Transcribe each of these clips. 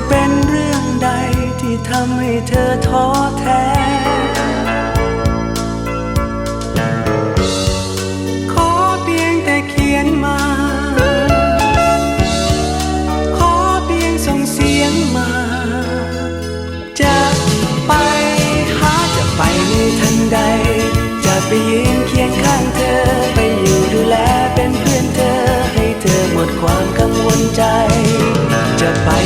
จะเป็นเรื่องใดที่ทำให้เธอท้อแท้ขอเพี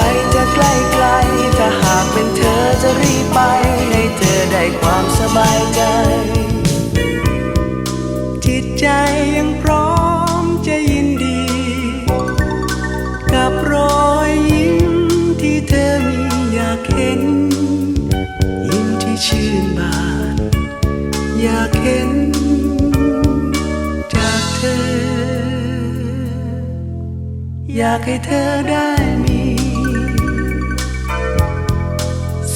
ไปจะใกล้ไกล ถ้าหากเป็นเธอจะรีบไป ให้เธอได้ความสบายใจ จิตใจยังพร้อมจะยินดี กับรอยยิ้มที่เธอมีอยากเห็น ยิ้มที่ชื่นบาน อยากเห็นจากเธอ อยากให้เธอได้มี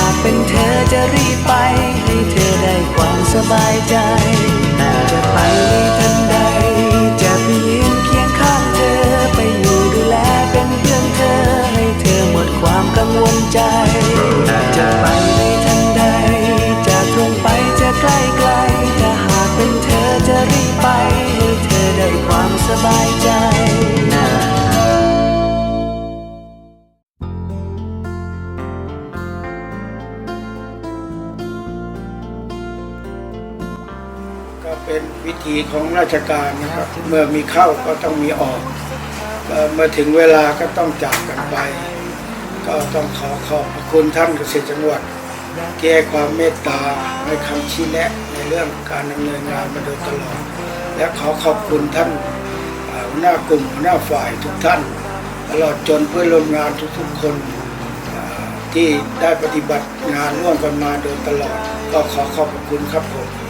า เป็นเธอจะรีบไป ให้เธอได้ความสบายใจจะไปใน ก็เป็นวิธีของราชการนะครับ เมื่อมีเข้าก็ต้องมีออก เมื่อถึงเวลาก็ต้องจากกันไป ก็ต้องขอขอบพระคุณท่านเกษตรจังหวัดแก้ความเมตตาให้คำชี้แนะในเรื่องการดำเนินงานมาโดยตลอด และขอขอบคุณท่านหัวหน้ากลุ่มหัวหน้าฝ่ายทุกท่าน ตลอดจนเพื่อนร่วมงานทุกๆคนที่ได้ปฏิบัติงานร่วมกันมาโดยตลอด ก็ขอขอบคุณครับผม